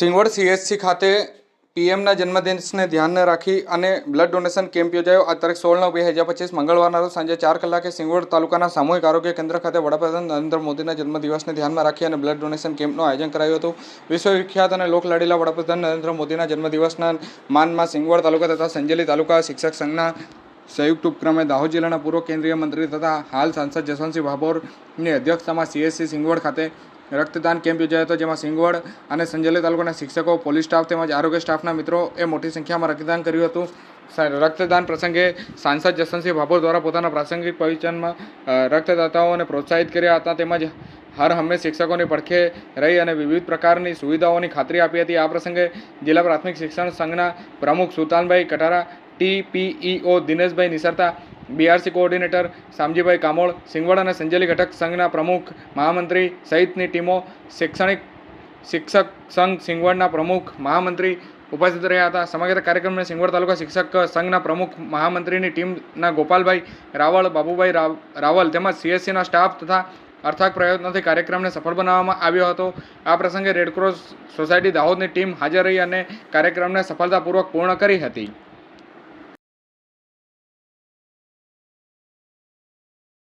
Singvad CHC ખાતે પીએમના જન્મદિવસને ધ્યાનને રાખી અને blood donation camp યોજાયો. આ તારીખ સોળ નવ બે હજાર પચીસ મંગળવારના રોજ સાંજે ચાર કલાકે સિંગવડ તાલુકાના સામૂહિક આરોગ્ય કેન્દ્ર ખાતે વડાપ્રધાન નરેન્દ્ર મોદીના જન્મદિવસને ધ્યાનમાં રાખી અને બ્લડ ડોનેશન કેમ્પનું આયોજન કરાયું હતું. વિશ્વવિખ્યાત અને લોકલાડીલા વડાપ્રધાન નરેન્દ્ર મોદીના જન્મદિવસના માનમાં સિંગવડ તાલુકા તથા સંજેલી તાલુકા શિક્ષક સંઘના સંયુક્ત ઉપક્રમે દાહોદ જિલ્લાના પૂર્વ કેન્દ્રીય મંત્રી તથા હાલ સાંસદ જસવંતસિંહ ભાભોરની અધ્યક્ષતામાં સીએસસી સિંગવડ ખાતે રક્તદાન કેમ્પ યોજાયો હતો, જેમાં સિંગવડ અને સંજેલી તાલુકાના શિક્ષકો, પોલીસ સ્ટાફ તેમજ આરોગ્ય સ્ટાફના મિત્રો એ મોટી સંખ્યામાં રક્તદાન કર્યું હતું. રક્તદાન પ્રસંગે સાંસદ જસવંતસિંહ ભાભોર દ્વારા પોતાના પ્રાસંગિક પ્રવચનમાં રક્તદાતાઓને પ્રોત્સાહિત કર્યા હતા તેમજ હર હંમેશ શિક્ષકોની પડખે રહી અને વિવિધ પ્રકારની સુવિધાઓની ખાતરી આપી હતી. આ પ્રસંગે જિલ્લા પ્રાથમિક શિક્ષણ સંઘના પ્રમુખ Sultanbhai Katara, TPEO Dineshbhai Nisarta BRC coordinator Shamjibhai Kamol, Singvad અને સંજેલી ઘટક સંઘના પ્રમુખ મહામંત્રી સહિતની ટીમો શૈક્ષણિક શિક્ષક સંઘ સિંગવડના પ્રમુખ મહામંત્રી ઉપસ્થિત રહ્યા હતા. સમગ્ર કાર્યક્રમને સિંગવડ તાલુકા શિક્ષક સંઘના પ્રમુખ મહામંત્રીની ટીમના ગોપાલભાઈ રાવળ, બાબુભાઈ રાવ- રાવલ તેમજ સીએસસીના સ્ટાફ તથા અર્થાક પ્રયત્નોથી કાર્યક્રમને સફળ બનાવવામાં આવ્યો હતો. આ પ્રસંગે રેડક્રોસ સોસાયટી દાહોદની ટીમ હાજર રહી અને કાર્યક્રમને સફળતાપૂર્વક પૂર્ણ કરી હતી.